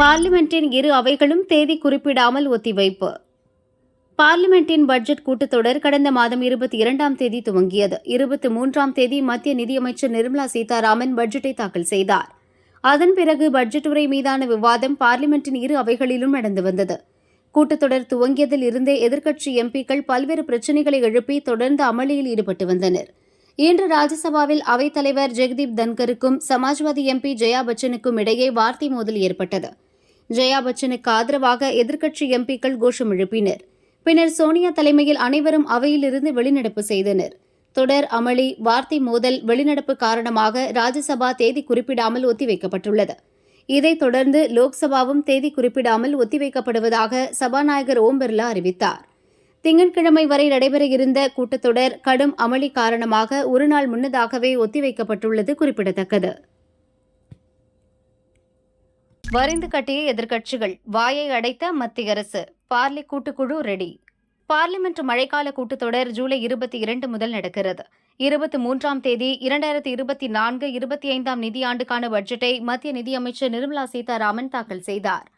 பார்லிமெண்டின் இரு அவைகளும் தேதி குறிப்பிடாமல் ஒத்திவைப்பு. பார்லிமெண்டின் பட்ஜெட் கூட்டத்தொடர் கடந்த மாதம் இருபத்தி இரண்டாம் தேதி துவங்கியது. இருபத்தி மூன்றாம் தேதி மத்திய நிதியமைச்சர் நிர்மலா சீதாராமன் பட்ஜெட்டை தாக்கல் செய்தார். அதன் பிறகு பட்ஜெட் உரை மீதான விவாதம் பார்லிமெண்டின் இரு அவைகளிலும் நடந்து வந்தது. கூட்டத்தொடர் துவங்கியதில் இருந்தே எதிர்க்கட்சி எம்பிக்கள் பல்வேறு பிரச்சினைகளை எழுப்பி தொடர்ந்து அமளியில் ஈடுபட்டு வந்தனர். இன்று ராஜ்யசபாவில் அவைத்தலைவர் ஜெகதீப் தன்கருக்கும் சமாஜ்வாதி எம்பி ஜெயா பச்சனுக்கும் இடையே வார்த்தை மோதல் ஏற்பட்டது. ஜெயா பச்சனுக்கு ஆதரவாக எதிர்க்கட்சி எம்பிக்கள் கோஷம் எழுப்பினர். பின்னர் சோனியா தலைமையில் அனைவரும் அவையிலிருந்து வெளிநடப்பு செய்தனர். தொடர் அமளி வார்த்தை மோதல் வெளிநடப்பு காரணமாக ராஜ்யசபா தேதி குறிப்பிடாமல் ஒத்திவைக்கப்பட்டுள்ளது. இதைத் தொடர்ந்து லோக்சபாவும் தேதி குறிப்பிடாமல் ஒத்திவைக்கப்படுவதாக சபாநாயகர் ஓம் பிர்லா அறிவித்தார். திங்கட்கிழமை வரை நடைபெற இருந்த கூட்டத்தொடர் கடும் அமளி காரணமாக ஒருநாள் முன்னதாகவே ஒத்திவைக்கப்பட்டுள்ளது குறிப்பிடத்தக்கது. வரிந்து கட்டிய எதிர்க்கட்சிகள் வாயை அடைத்த மத்திய அரசு. பார்லி கூட்டுக்குழு ரெடி. பார்லிமெண்ட் மழைக்கால கூட்டத்தொடர் ஜூலை இருபத்தி இரண்டு முதல் நடக்கிறது. இருபத்தி மூன்றாம் தேதி இரண்டாயிரத்தி இருபத்தி நான்கு இருபத்தி ஐந்தாம் நிதியாண்டுக்கான பட்ஜெட்டை மத்திய நிதியமைச்சர் நிர்மலா சீதாராமன் தாக்கல் செய்தார்.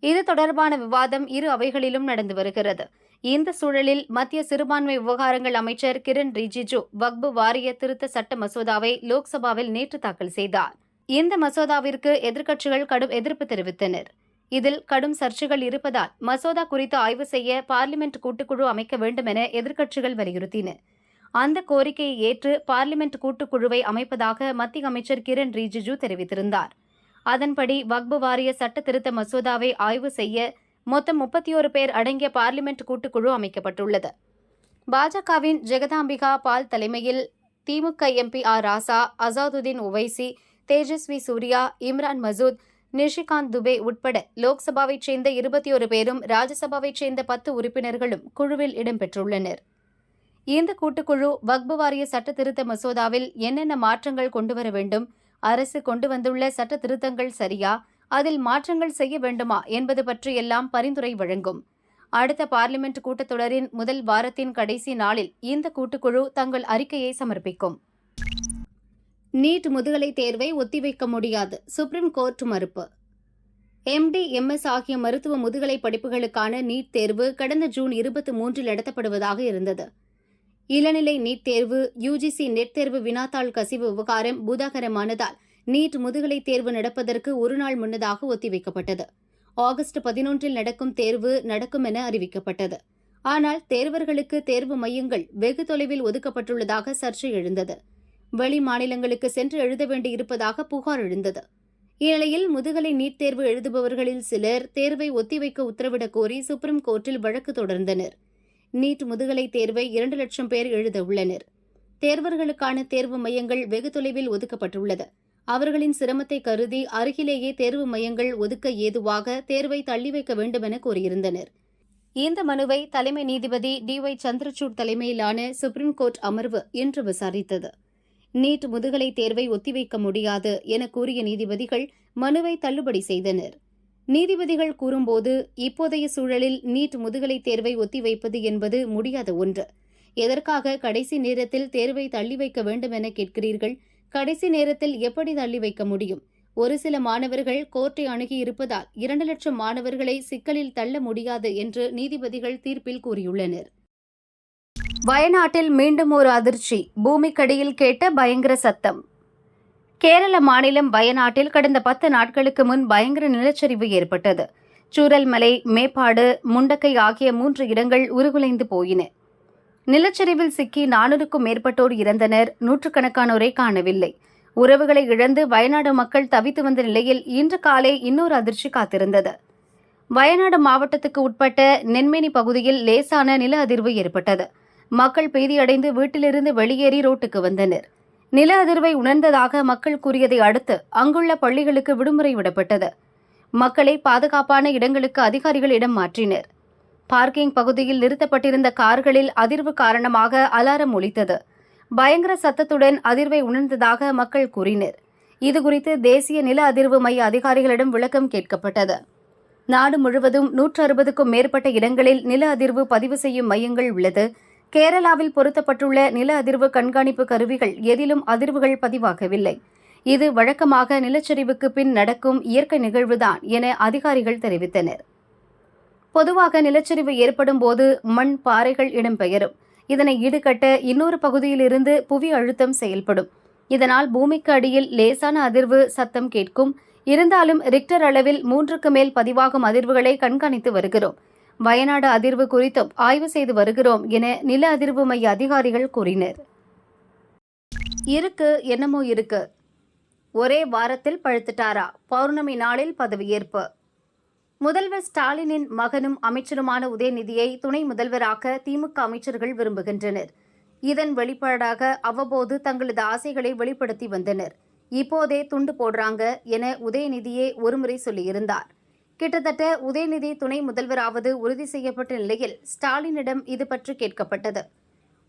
இது தொடர்பான விவாதம் இரு அவைகளிலும் நடந்து வருகிறது. இந்த சூழலில் மத்திய சிறுபான்மை விவகாரங்கள் அமைச்சர் கிரண் ரிஜிஜு வக்பு வாரிய திருத்த சட்ட மசோதாவை லோக்சபாவில் நேற்று தாக்கல் செய்தார். இந்த மசோதாவிற்கு எதிர்க்கட்சிகள் கடும் எதிர்ப்பு தெரிவித்தனர். இதில் கடும் சர்ச்சைகள் இருப்பதால் மசோதா குறித்து ஆய்வு செய்ய பார்லிமெண்ட் கூட்டுக்குழு அமைக்க வேண்டும் என எதிர்க்கட்சிகள் வலியுறுத்தின. அந்த கோரிக்கையை ஏற்று பார்லிமெண்ட் கூட்டுக்குழுவை அமைப்பதாக மத்திய அமைச்சர் கிரண் ரிஜிஜு தெரிவித்திருந்தார். அதன்படி வக்பு வாரிய சட்ட திருத்த மசோதாவை ஆய்வு செய்ய மொத்தம் முப்பத்தி பேர் அடங்கிய பார்லிமெண்ட் கூட்டுக்குழு அமைக்கப்பட்டுள்ளது. பாஜகவின் ஜெகதாம்பிகா பால் தலைமையில் திமுக எம்பி ஆர் ராசா அசாதுதீன் ஒவைசி தேஜஸ்வி சூர்யா இம்ரான் மசூத் நிஷிகாந்த் துபே உட்பட லோக்சபாவைச் சேர்ந்த இருபத்தி ஒரு பேரும் ராஜ்யசபாவைச் சேர்ந்த பத்து உறுப்பினர்களும் குழுவில் இடம்பெற்றுள்ளனர். இந்த கூட்டுக்குழு வக்பு வாரிய சட்ட திருத்த மசோதாவில் என்னென்ன மாற்றங்கள் கொண்டுவர வேண்டும் அரசு கொண்டு வந்துள்ள சட்ட திருத்தங்கள் சரியா அதில் மாற்றங்கள் செய்ய வேண்டுமா என்பது பற்றியெல்லாம் பரிந்துரை வழங்கும். அடுத்த பார்லிமெண்ட் கூட்டத்தொடரின் முதல் வாரத்தின் கடைசி நாளில் இந்த கூட்டுக்குழு தங்கள் அறிக்கையை சமர்ப்பிக்கும். நீட் முதுகலை தேர்வை ஒத்திவைக்க முடியாது. சுப்ரீம் கோர்ட் மறுப்பு. எம்டி எம்எஸ் ஆகிய மருத்துவ முதுகலை படிப்புகளுக்கான நீட் தேர்வு கடந்த ஜூன் இருபத்தி மூன்றில் நடத்தப்படுவதாக இருந்தது. இளநிலை நீட் தேர்வு யுஜிசி நெட் தேர்வு வினாத்தாள் கசிவு விவகாரம் பூதாகரமானதால் நீட் முதுகலை தேர்வு நடப்பதற்கு ஒரு நாள் முன்னதாக ஒத்திவைக்கப்பட்டது. ஆகஸ்ட் பதினொன்றில் நடக்கும் தேர்வு நடக்கும் என அறிவிக்கப்பட்டது. ஆனால் தேர்வர்களுக்கு தேர்வு மையங்கள் வெகு தொலைவில் ஒதுக்கப்பட்டுள்ளதாக சர்ச்சை எழுந்தது. வெளி மாநிலங்களுக்கு சென்று எழுத வேண்டியிருப்பதாக புகார் எழுந்தது. இந்நிலையில் முதுகலை நீட் தேர்வு எழுதுபவர்களில் சிலர் தேர்வை ஒத்திவைக்க உத்தரவிடக் கோரி சுப்ரீம் கோர்ட்டில் வழக்கு தொடர்ந்தனர். நீட் முதுகலை தேர்வை இரண்டு லட்சம் பேர் எழுத உள்ளனர். தேர்வர்களுக்கான தேர்வு மையங்கள் வெகு தொலைவில் ஒதுக்கப்பட்டுள்ளது. அவர்களின் சிரமத்தை கருதி அருகிலேயே தேர்வு மையங்கள் ஒதுக்க ஏதுவாக தேர்வை தள்ளி வைக்க வேண்டும் என கூறியிருந்தனர் இந்த மனுவை தலைமை நீதிபதி டி ஒய் சந்திரசூட் தலைமையிலான சுப்ரீம் கோர்ட் அமர்வு இன்று விசாரித்தது. நீட் முதுகலை தேர்வை ஒத்திவைக்க முடியாது என கூறிய நீதிபதிகள் மனுவை தள்ளுபடி செய்தனர். நீதிபதிகள் கூறும்போது இப்போதைய சூழலில் நீட் முதுகலை தேர்வை ஒத்திவைப்பது என்பது முடியாத ஒன்று. எதற்காக கடைசி நேரத்தில் தேர்வை தள்ளி வைக்க வேண்டும் என கேட்கிறீர்கள்? கடைசி நேரத்தில் எப்படி தள்ளி வைக்க முடியும்? ஒரு சில மாணவர்கள் கோர்ட்டை அணுகியிருப்பதால் இரண்டு லட்சம் மாணவர்களை சிக்கலில் தள்ள முடியாது என்று நீதிபதிகள் தீர்ப்பில் கூறியுள்ளனர். வயநாட்டில் மீண்டும் ஒரு அதிர்ச்சி. பூமிக்கடியில் கேட்ட பயங்கர சத்தம். கேரள மாநிலம் வயநாட்டில் கடந்த பத்து நாட்களுக்கு முன் பயங்கர நிலச்சரிவு ஏற்பட்டது. சூரல்மலை மேப்பாடு முண்டக்கை ஆகிய மூன்று இடங்கள் உருகுலைந்து போயின. நிலச்சரிவில் சிக்கி நானூறுக்கும் மேற்பட்டோர் இறந்தனர். நூற்றுக்கணக்கானோரை காணவில்லை. உறவுகளை இழந்து வயநாடு மக்கள் தவித்து வந்த நிலையில் இன்று காலை இன்னொரு அதிர்ச்சி காத்திருந்தது. வயநாடு மாவட்டத்துக்கு உட்பட்ட நென்மேனி பகுதியில் லேசான நில அதிர்வு ஏற்பட்டது. மக்கள் பீதியடைந்து வீட்டிலிருந்து வெளியேறி ரோட்டுக்கு வந்தனர். நில அதிர்வை உணர்ந்ததாக மக்கள் கூறியதை அடுத்து அங்குள்ள பள்ளிகளுக்கு விடுமுறை விடப்பட்டது. மக்களை பாதுகாப்பான இடங்களுக்கு அதிகாரிகள் இடம் மாற்றினர். பார்க்கிங் பகுதியில் நிறுத்தப்பட்டிருந்த கார்களில் அதிர்வு காரணமாக அலாரம் ஒலித்தது. பயங்கர சத்தத்துடன் அதிர்வை உணர்ந்ததாக மக்கள் கூறினர். இதுகுறித்து தேசிய நில அதிர்வு மைய அதிகாரிகளிடம் விளக்கம் கேட்கப்பட்டது. நாடு முழுவதும் நூற்று அறுபதுக்கும் மேற்பட்ட இடங்களில் நில அதிர்வு பதிவு செய்யும் மையங்கள் உள்ளது. கேரளாவில் பொருத்தப்பட்டுள்ள நில அதிர்வு கண்காணிப்பு கருவிகள் எதிலும் அதிர்வுகள் பதிவாகவில்லை. இது வழக்கமாக நிலச்சரிவுக்கு பின் நடக்கும் இயற்கை நிகழ்வுதான் என அதிகாரிகள் தெரிவித்தனர். பொதுவாக நிலச்சரிவு ஏற்படும் போது மண் பாறைகள் இடம்பெயரும். இதனை ஈடுகட்ட இன்னொரு பகுதியிலிருந்து புவி அழுத்தம் செயல்படும். இதனால் பூமிக்கு அடியில் லேசான அதிர்வு சத்தம் கேட்கும். இருந்தாலும் ரிக்டர் அளவில் மூன்றுக்கு மேல் பதிவாகும் அதிர்வுகளை கண்காணித்து வருகிறோம். வயநாடு அதிர்வு குறித்தும் ஆய்வு செய்து வருகிறோம் என நில அதிர்வு மைய அதிகாரிகள் கூறினர். இருக்கு என்னமோ இருக்கு. ஒரே வாரத்தில் பழுத்துட்டாரா? பௌர்ணமி நாளில் பதவியேற்பு. முதல்வர் ஸ்டாலினின் மகனும் அமைச்சருமான உதயநிதியை துணை முதல்வராக்க திமுக அமைச்சர்கள் விரும்புகின்றனர். இதன் வெளிப்பாடாக அவ்வப்போது தங்களது ஆசைகளை வெளிப்படுத்தி வந்தனர். இப்போதே துண்டு போடுறாங்க என உதயநிதியே ஒருமுறை சொல்லியிருந்தார். கிட்டத்தட்ட உதயநிதி துணை முதல்வராவது உறுதி செய்யப்பட்ட நிலையில் ஸ்டாலினிடம் இது பற்றி கேட்கப்பட்டது.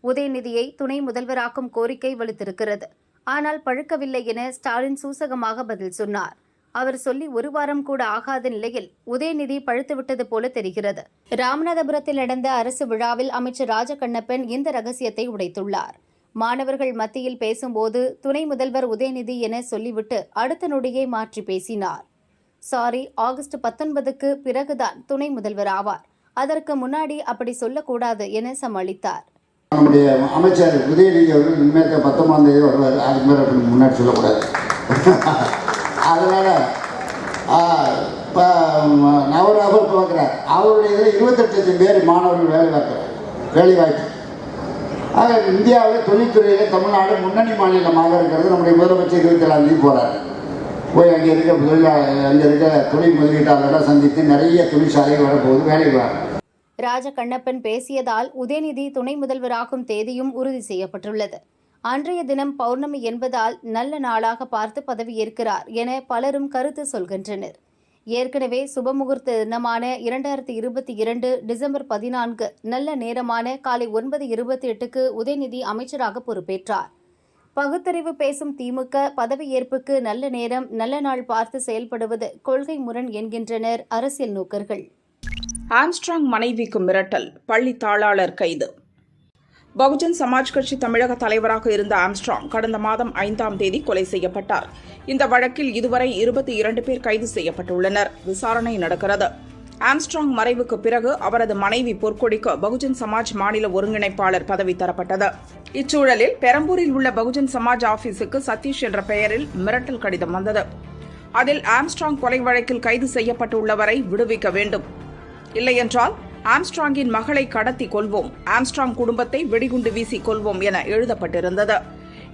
உதயநிதியை துணை முதல்வராக்கும் கோரிக்கை வலுத்திருக்கிறது. ஆனால் பழுக்கவில்லை என ஸ்டாலின் சூசகமாக பதில் சொன்னார். அவர் சொல்லி ஒரு வாரம் கூட ஆகாத நிலையில் உதயநிதி பழுத்துவிட்டது போல தெரிகிறது. ராமநாதபுரத்தில் நடந்த அரசு விழாவில் அமைச்சர் ராஜகண்ணப்பன் இந்த ரகசியத்தை உடைத்துள்ளார். மாணவர்கள் மத்தியில் பேசும்போது துணை முதல்வர் உதயநிதி என சொல்லிவிட்டு அடுத்த நொடியை மாற்றி பேசினார். சாரி ஆகஸ்ட் பத்தொன்பதுக்கு பிறகுதான் துணை முதல்வர் ஆவார். அதற்கு முன்னாடி அப்படி சொல்லக்கூடாது என சமாளித்தார். நம்முடைய அமைச்சர் உதயநிதி அவர்கள் இனிமேல் பத்தொன்பதாம் தேதி வருவார். அதுக்கு மேலே முன்னாடி சொல்லக்கூடாது. அதனால் இப்போ அவர் அவர் பார்க்குறார். அவருடைய இதில் இருபத்தெட்டு லட்சம் பேர் மாணவர்கள் வேலை பார்க்குறார். வேலை வாய்ப்பு. ஆக இந்தியாவில் தொழில்துறையில் தமிழ்நாடு முன்னணி மாநிலமாக இருக்கிறது. நம்முடைய முதலமைச்சர் இருபத்தி ஏழாம் தேதி போகிறார் போய் அங்கே இருக்க தொழிலாளர் அங்கே இருக்க தொழில் முதலீட்டாளர்களை சந்தித்து நிறைய தொழிற்சாலைகள் வரப்போகுது வேலைக்கு வர ராஜ கண்ணப்பன் பேசியதால் உதயநிதி துணை முதல்வராகும் தேதியும் உறுதி செய்யப்பட்டுள்ளது. அன்றைய தினம் பௌர்ணமி என்பதால் நல்ல நாளாக பார்த்து பதவியேற்கிறார் என பலரும் கருத்து சொல்கின்றனர். ஏற்கனவே சுபமுகூர்த்த தினமான இரண்டாயிரத்தி இருபத்தி இரண்டு டிசம்பர் பதினான்கு நல்ல நேரமான காலை ஒன்பது இருபத்தி எட்டுக்கு உதயநிதி அமைச்சராக பொறுப்பேற்றார். பகுத்தறிவு பேசும் திமுக பதவியேற்புக்கு நல்ல நேரம் நல்ல நாள் பார்த்து செயல்படுவது கொள்கை முரண் என்கின்றனர் அரசியல் நோக்கர்கள். ஆம்ஸ்ட்ராங் மனைவிக்கு மிரட்டல் பள்ளி தாளாளர் கைது. பகுஜன் சமாஜ் கட்சி தமிழக தலைவராக இருந்த ஆம்ஸ்ட்ராங் கடந்த மாதம் ஐந்தாம் தேதி கொலை செய்யப்பட்டார். இந்த வழக்கில் இதுவரை இருபத்தி இரண்டு பேர் கைது செய்யப்பட்டுள்ளனர். விசாரணை நடக்கிறது. ஆம்ஸ்ட்ராங் மறைவுக்கு பிறகு அவரது மனைவி பொற்கொடிக்கு பகுஜன் சமாஜ் மாநில ஒருங்கிணைப்பாளர் பதவி தரப்பட்டது. இச்சூழலில் பெரம்பூரில் உள்ள பகுஜன் சமாஜ் ஆபீஸுக்கு சதீஷ் என்ற பெயரில் மிரட்டல் கடிதம் வந்தது. அதில் ஆம்ஸ்ட்ராங் கொலை வழக்கில் கைது செய்யப்பட்டுள்ளவரை விடுவிக்க வேண்டும். இல்லையென்றால் ஆம்ஸ்ட்ராங்கின் மகளை கடத்தி கொள்வோம் ஆம்ஸ்ட்ராங் குடும்பத்தை வெடிகுண்டு வீசி கொள்வோம் என எழுதப்பட்டிருந்தது.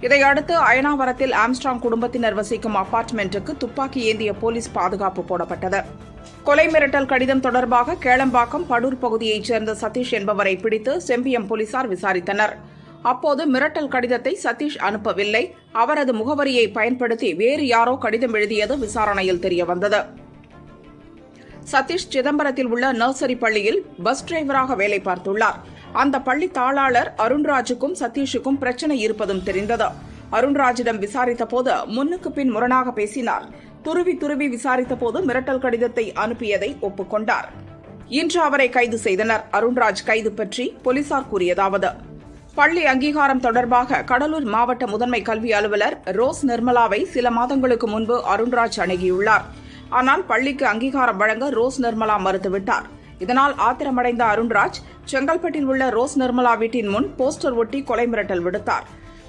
இதையடுத்து அயனாவரத்தில் ஆம்ஸ்ட்ராங் குடும்பத்தினர் வசிக்கும் அபார்ட்மெண்ட்டுக்கு துப்பாக்கி ஏந்திய போலீஸ் பாதுகாப்பு போடப்பட்டது. கொலை மிரட்டல் கடிதம் தொடர்பாக கேளம்பாக்கம் படூர் பகுதியைச் சேர்ந்த சதீஷ் என்பவரை பிடித்து செம்பியம் போலீசார் விசாரித்தனர். அப்போது மிரட்டல் கடிதத்தை சதீஷ் அனுப்பவில்லை. அவரது முகவரியை பயன்படுத்தி வேறு யாரோ கடிதம் எழுதியது விசாரணையில் தெரியவந்தது. சதீஷ் சிதம்பரத்தில் உள்ள நர்சரி பள்ளியில் பஸ் டிரைவராக வேலை பார்த்துள்ளார். அந்த பள்ளி தாளாளர் அருண்ராஜுக்கும் சதீஷுக்கும் பிரச்சனை இருப்பதும் தெரிந்தது. அருண்ராஜிடம் விசாரித்தபோது முன்னுக்கு பின் முரணாக பேசினார். துருவி துருவி விசாரித்த போது மிரட்டல் கடிதத்தை அனுப்பியதை ஒப்புக்கொண்டார். இன்று அவரை கைது செய்தனர். அருண்ராஜ் கைது பற்றி போலீசார் கூறியதாவது பள்ளி அங்கீகாரம் தொடர்பாக கடலூர் மாவட்ட முதன்மை கல்வி அலுவலர் ரோஸ் நிர்மலாவை சில மாதங்களுக்கு முன்பு அருண்ராஜ் அணுகியுள்ளார். ஆனால் பள்ளிக்கு அங்கீகாரம் வழங்க ரோஸ் நிர்மலா மறுத்துவிட்டார். இதனால் ஆத்திரமடைந்த அருண்ராஜ் செங்கல்பட்டில் உள்ள ரோஸ் நிர்மலா வீட்டின் முன் போஸ்டர் ஒட்டி கொலை மிரட்டல் விடுத்தார்.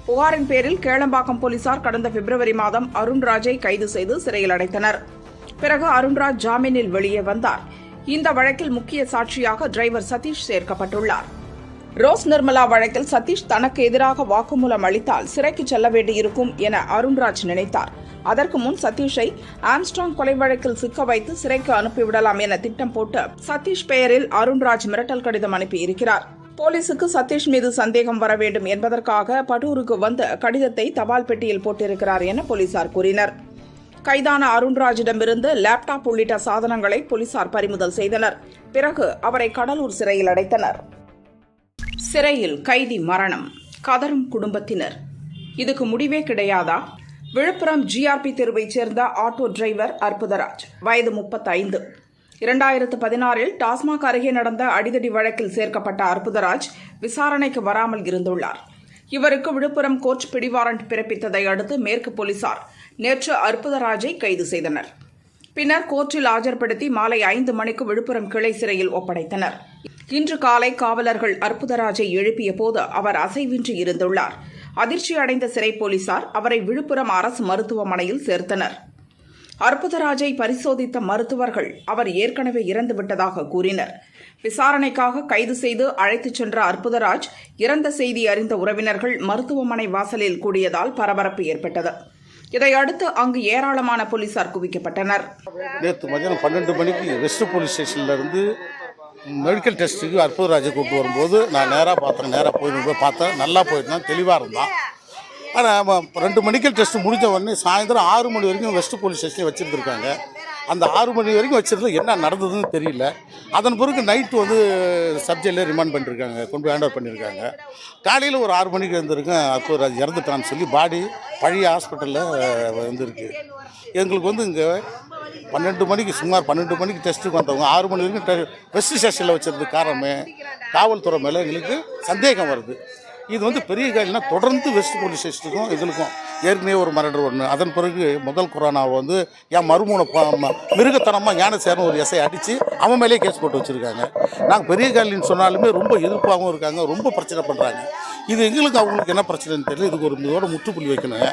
புகாரின் பேரில் கேளம்பாக்கம் போலீசார் கடந்த பிப்ரவரி மாதம் அருண்ராஜை கைது செய்து சிறையில் அடைத்தனர். பிறகு அருண்ராஜ் ஜாமீனில் வெளியே வந்தார். இந்த வழக்கில் முக்கிய சாட்சியாக டிரைவர் சதீஷ் சேர்க்கப்பட்டுள்ளார். ரோஸ் நிர்மலா வழக்கில் சதீஷ் தனக்கு எதிராக வாக்குமூலம் அளித்தால் சிறைக்கு செல்ல வேண்டியிருக்கும் என அருண்ராஜ் நினைத்தார். அதற்கு முன் சதீஷை ஆம்ஸ்ட்ராங் கொலை வழக்கில் சிக்க வைத்து சிறைக்கு அனுப்பிவிடலாம் என திட்டம் போட்டு சதீஷ் பெயரில் அருண்ராஜ் மிரட்டல் கடிதம் அனுப்பியிருக்கிறார். போலீசுக்கு சதீஷ் மீது சந்தேகம் வர வேண்டும் என்பதற்காக படூருக்கு வந்த கடிதத்தை தபால் பெட்டியில் போட்டிருக்கிறார் என போலீசார் கூறினர். கைதான அருண்ராஜிடமிருந்து லேப்டாப் உள்ளிட்ட சாதனங்களை போலீசார் பறிமுதல் செய்தனர். பிறகு அவரை கடலூர் சிறையில் அடைத்தனர். சிறையில் கைதி மரணம். கதரும் குடும்பத்தினர். இதுக்கு முடிவே கிடையாதா? விழுப்புரம் ஜிஆர்பி தெருவைச் சேர்ந்த ஆட்டோ டிரைவர் அற்புதராஜ். வயது முப்பத்தைந்து. இரண்டாயிரத்து பதினாறில் டாஸ்மாக் அருகே நடந்த அடிதடி வழக்கில் சேர்க்கப்பட்ட அற்புதராஜ் விசாரணைக்கு வராமல் இருந்துள்ளார். இவருக்கு விழுப்புரம் கோர்ட் பிடிவாரண்ட் பிறப்பித்ததை அடுத்து மேற்கு போலீசார் நேற்று அற்புதராஜை கைது செய்தனர். பின்னர் கோர்ட்டில் ஆஜர்படுத்தி மாலை ஐந்து மணிக்கு விழுப்புரம் கிளை சிறையில் ஒப்படைத்தனர். இன்று காலை காவலர்கள் அற்புதராஜை எழுப்பிய போது அவர் அசைவின்றி இருந்துள்ளார். அதிர்ச்சி அடைந்த சிறை போலீசார் அவரை விழுப்புரம் அரசு மருத்துவமனையில் சேர்த்தனர். அற்புதராஜை பரிசோதித்த மருத்துவர்கள் அவர் ஏற்கனவே இறந்துவிட்டதாக கூறினர். விசாரணைக்காக கைது செய்து அழைத்துச் சென்ற அற்புதராஜ் இறந்த செய்தி அறிந்த உறவினர்கள் மருத்துவமனை வாசலில் கூடியதால் பரபரப்பு ஏற்பட்டது. இதையடுத்து அங்கு ஏராளமான போலீசார் குவிக்கப்பட்டனர். நேற்று மதியானம் பன்னெண்டு மணிக்கு வெஸ்ட் போலீஸ் ஸ்டேஷன்ல இருந்து மெடிக்கல் டெஸ்ட்டுக்கு அற்புதராஜை கூப்பிட்டு வரும்போது நான் நேராக பார்த்தேன். நேராக போய் போய் பார்த்தேன். நல்லா போயிருந்தான். தெளிவாக இருந்தான். ஆனால் ரெண்டு மெடிக்கல் டெஸ்ட் முடிஞ்ச உடனே சாயந்தரம் ஆறு மணி வரைக்கும் வெஸ்ட் போலீஸ் ஸ்டேஷனில் வச்சுருந்துருக்காங்க. அந்த ஆறு மணி வரைக்கும் வச்சதில் என்ன நடந்ததுன்னு தெரியல. அதன் பிறகு நைட்டு வந்து சப்ஜெக்டில் ரிமாண்ட் பண்ணியிருக்காங்க கொண்டு போய் ஹேண்ட் ஓவர் பண்ணியிருக்காங்க காலையில் ஒரு ஆறு மணிக்கு வந்திருக்கேன் அது இறந்துட்டான்னு சொல்லி பாடி பழைய ஹாஸ்பிட்டலில் வந்திருக்கு. எங்களுக்கு வந்து இங்கே பன்னெண்டு மணிக்கு சுமார் பன்னெண்டு மணிக்கு டெஸ்ட்டுக்கு வந்தவங்க ஆறு மணி வரைக்கும் டெ- வெஸ்ட் ஸ்டேஷனில் வச்சிருந்த காரணமே காவல்துறை மேலே எங்களுக்கு சந்தேகம் வருது. இது வந்து பெரிய காரியம்னா தொடர்ந்து வெஸ்ட் போலீஸ் ஸ்டேஷனுக்கும் எங்களுக்கும் ஏற்கனவே ஒரு மரடர் ஒன்று அதன் பிறகு முதல் கொரோனாவை வந்து என் மறுமூணை மிருகத்தனமாக ஞானசேரன் ஒரு எஸ்ஐ அடித்து அவன் மேலேயே கேஸ் போட்டு வச்சுருக்காங்க. நாங்கள் பெரிய காலின்னு சொன்னாலுமே ரொம்ப எதிர்ப்பாகவும் இருக்காங்க ரொம்ப பிரச்சனை பண்ணுறாங்க இது எங்களுக்கு அவங்களுக்கு என்ன பிரச்சனைன்னு தெரியல. இதுக்கு ஒரு இதோட முற்றுப்புள்ளி வைக்கணுங்க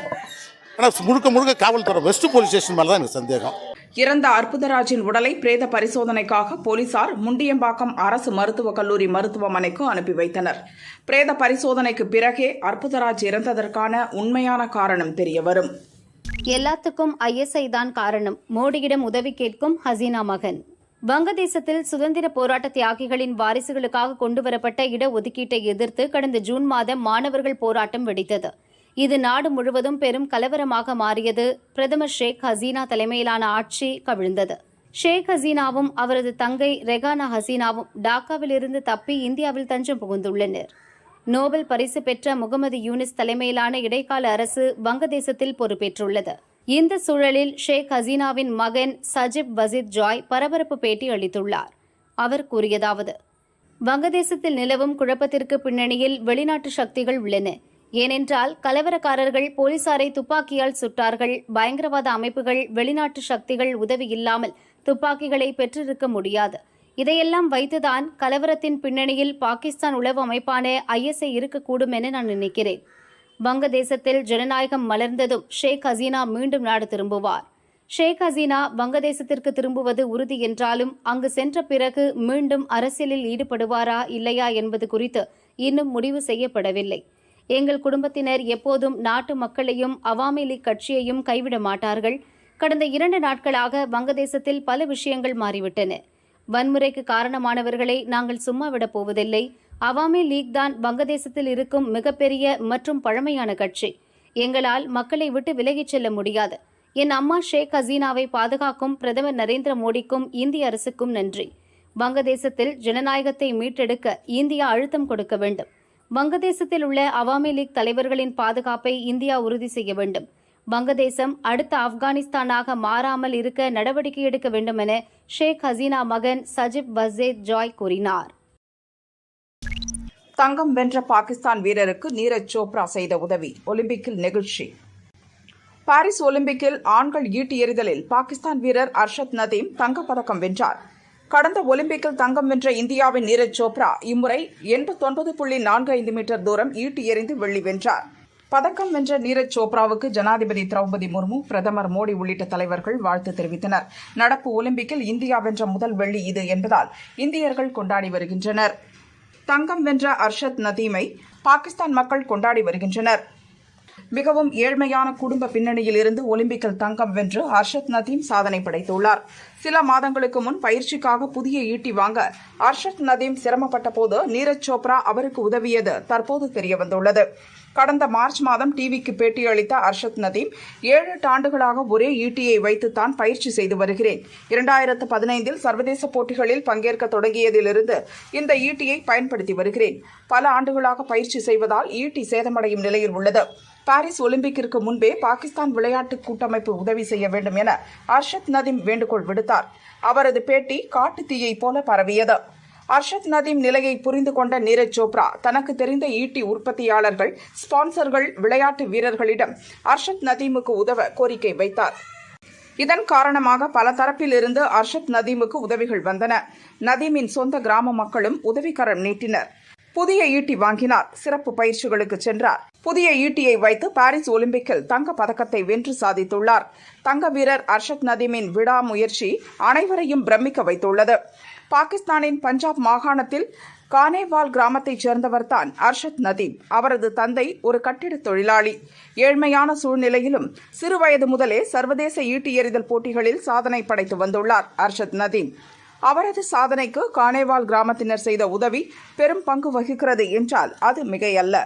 ஆனால் முழுக்க முழுக்க காவல்துறை வெஸ்ட் போலீஸ் ஸ்டேஷன் மேலே தான் எனக்கு சந்தேகம். இறந்த அற்புதராஜின் உடலை பிரேத பரிசோதனைக்காக போலீசார் முண்டியம்பாக்கம் அரசு மருத்துவக் கல்லூரி மருத்துவமனைக்கு அனுப்பி வைத்தனர். பிரேத பரிசோதனைக்கு பிறகே அற்புதராஜ் இறந்ததற்கான உண்மையான காரணம் தெரியவரும். எல்லாத்துக்கும் ஐஎஸ்ஐ தான் காரணம். மோடியிடம் உதவி கேட்கும் ஹசீனா மகன். வங்கதேசத்தில் சுதந்திர போராட்ட தியாகிகளின் வாரிசுகளுக்காக கொண்டுவரப்பட்ட இடஒதுக்கீட்டை எதிர்த்து கடந்த ஜூன் மாதம் மாணவர்கள் போராட்டம் வெடித்தது. இது நாடு முழுவதும் பெரும் கலவரமாக மாறியது. பிரதமர் ஷேக் ஹசீனா தலைமையிலான ஆட்சி கவிழ்ந்தது. ஷேக் ஹசீனாவும் அவரது தங்கை ரெகானா ஹசீனாவும் டாக்காவிலிருந்து தப்பி இந்தியாவில் தஞ்சம் புகுந்துள்ளனர். நோபல் பரிசு பெற்ற முகமது யூனிஸ் தலைமையிலான இடைக்கால அரசு வங்கதேசத்தில் பொறுப்பேற்றுள்ளது. இந்த சூழலில் ஷேக் ஹசீனாவின் மகன் சஜிப் வசீத் ஜாய் பரபரப்பு பேட்டி அளித்துள்ளார். அவர் கூறியதாவது வங்கதேசத்தில் நிலவும் குழப்பத்திற்கு பின்னணியில் வெளிநாட்டு சக்திகள் உள்ளன. ஏனென்றால் கலவரக்காரர்கள் போலீசாரை துப்பாக்கியால் சுட்டார்கள். பயங்கரவாத அமைப்புகள் வெளிநாட்டு சக்திகள் உதவி இல்லாமல் துப்பாக்கிகளை பெற்றிருக்க முடியாது. இதையெல்லாம் வைத்துதான் கலவரத்தின் பின்னணியில் பாகிஸ்தான் உளவு அமைப்பான ஐஎஸ்ஐ இருக்கக்கூடும் என நான் நினைக்கிறேன். வங்கதேசத்தில் ஜனநாயகம் மலர்ந்ததும் ஷேக் ஹசீனா மீண்டும் நாடு திரும்புவார். ஷேக் ஹசீனா வங்கதேசத்திற்கு திரும்புவது உறுதி என்றாலும் அங்கு சென்ற பிறகு மீண்டும் அரசியலில் ஈடுபடுவாரா இல்லையா என்பது குறித்து இன்னும் முடிவு செய்யப்படவில்லை. எங்கள் குடும்பத்தினர் எப்போதும் நாட்டு மக்களையும் அவாமி லீக் கட்சியையும் கைவிட மாட்டார்கள். கடந்த இரண்டு நாட்களாக வங்கதேசத்தில் பல விஷயங்கள் மாறிவிட்டன. வன்முறைக்கு காரணமானவர்களை நாங்கள் சும்மா விடப் போவதில்லை. அவாமி லீக் தான் வங்கதேசத்தில் இருக்கும் மிகப்பெரிய மற்றும் பழமையான கட்சி. எங்களால் மக்களை விட்டு விலகிச் செல்ல முடியாது. என் அம்மா ஷேக் ஹசீனாவை பாதுகாக்கும் பிரதமர் நரேந்திர மோடிக்கும் இந்திய அரசுக்கும் நன்றி. வங்கதேசத்தில் ஜனநாயகத்தை மீட்டெடுக்க இந்தியா அழுத்தம் கொடுக்க வேண்டும். வங்கதேசத்தில் உள்ள அவாமி லீக் தலைவர்களின் பாதுகாப்பை இந்தியா உறுதி செய்ய வேண்டும். வங்கதேசம் அடுத்த ஆப்கானிஸ்தானாக மாறாமல் இருக்க நடவடிக்கை எடுக்க வேண்டும் என ஷேக் ஹசீனா மகன் சஜிப் வசேத் ஜாய் கூறினார். தங்கம் வென்ற பாகிஸ்தான் வீரருக்கு நீரஜ் சோப்ரா செய்த உதவி ஒலிம்பிக்கில் நெகிழ்ச்சி. பாரிஸ் ஒலிம்பிக்கில் ஆண்கள் ஈட்டி எறிதலில் பாகிஸ்தான் வீரர் அர்ஷத் நதீம் தங்கப்பதக்கம் வென்றார். கடந்த ஒலிம்பிக்கில் தங்கம் வென்ற இந்தியாவின் நீரஜ் சோப்ரா இம்முறை எண்பத்தொன்பது புள்ளி நான்கு ஐந்து மீட்டர் தூரம் ஈட்டி எறிந்து வெள்ளி வென்றார். பதக்கம் வென்ற நீரஜ் சோப்ராவுக்கு ஜனாதிபதி திரௌபதி முர்மு பிரதமர் மோடி உள்ளிட்ட தலைவர்கள் வாழ்த்து தெரிவித்தனர். நடப்பு ஒலிம்பிக்கில் இந்தியா வென்ற முதல் வெள்ளி இது என்பதால் இந்தியர்கள் கொண்டாடி வருகின்றனர். தங்கம் வென்ற அர்ஷத் நதீமை பாகிஸ்தான் மக்கள் கொண்டாடி வருகின்றனர். மிகவும் ஏழ்மையான குடும்ப பின்னணியில் இருந்து ஒலிம்பிக்கில் தங்கம் வென்று ஹர்ஷத் நதீம் சாதனை படைத்துள்ளார். சில மாதங்களுக்கு முன் பயிற்சிக்காக புதிய ஈட்டி வாங்க ஹர்ஷத் நதீம் சிரமப்பட்ட போது நீரஜ் சோப்ரா அவருக்கு உதவியது தற்போது தெரியவந்துள்ளது. கடந்த மார்ச் மாதம் டிவிக்கு பேட்டியளித்த அர்ஷத் நதீம் ஏழு எட்டு ஆண்டுகளாக ஒரே ஈட்டியை வைத்துத்தான் பயிற்சி செய்து வருகிறேன். இரண்டாயிரத்து பதினைந்தில் சர்வதேச போட்டிகளில் பங்கேற்க தொடங்கியதிலிருந்து இந்த ஈட்டியை பயன்படுத்தி வருகிறேன். பல ஆண்டுகளாக பயிற்சி செய்வதால் ஈட்டி சேதமடையும் நிலையில் உள்ளது. பாரிஸ் ஒலிம்பிக்கிற்கு முன்பே பாகிஸ்தான் விளையாட்டு கூட்டமைப்பு உதவி செய்ய வேண்டும் என அர்ஷத் நதீம் வேண்டுகோள் விடுத்தார். அவரது பேட்டி காட்டு தீயை போல பரவியது. அர்ஷத் நதீம் நிலையை புரிந்து கொண்ட நீரஜ் சோப்ரா தனக்கு தெரிந்த ஈட்டி உற்பத்தியாளர்கள் ஸ்பான்சர்கள் விளையாட்டு வீரர்களிடம் அர்ஷத் நதீமுக்கு உதவ கோரிக்கை வைத்தார். இதன் காரணமாக பல தரப்பில் இருந்து அர்ஷத் நதீமுக்கு உதவிகள் வந்தன. நதீமின் சொந்த கிராம மக்களும் உதவிக்கரம் நீட்டினர். புதிய ஈட்டி வாங்கினார். சிறப்பு பயிற்சிகளுக்கு சென்றார். புதிய ஈட்டியை வைத்து பாரிஸ் ஒலிம்பிக்கில் தங்க பதக்கத்தை வென்று சாதித்துள்ளார். தங்க வீரர் அர்ஷத் நதீமின் விடாமுயற்சி அனைவரையும் பிரமிக்க வைத்துள்ளது. பாகிஸ்தானின் பஞ்சாப் மாகாணத்தில் கானேவால் கிராமத்தைச் சேர்ந்தவர்தான் அர்ஷத் நதீம். அவரது தந்தை ஒரு கட்டிடத் தொழிலாளி. ஏழ்மையான சூழ்நிலையிலும் சிறுவயது முதலே சர்வதேச ஈட்டி எறிதல் போட்டிகளில் சாதனை படைத்து வந்துள்ளார் அர்ஷத் நதீம். அவரது சாதனைக்கு கானேவால் கிராமத்தினர் செய்த உதவி பெரும் பங்கு வகிக்கிறது என்றால் அது மிகையல்ல.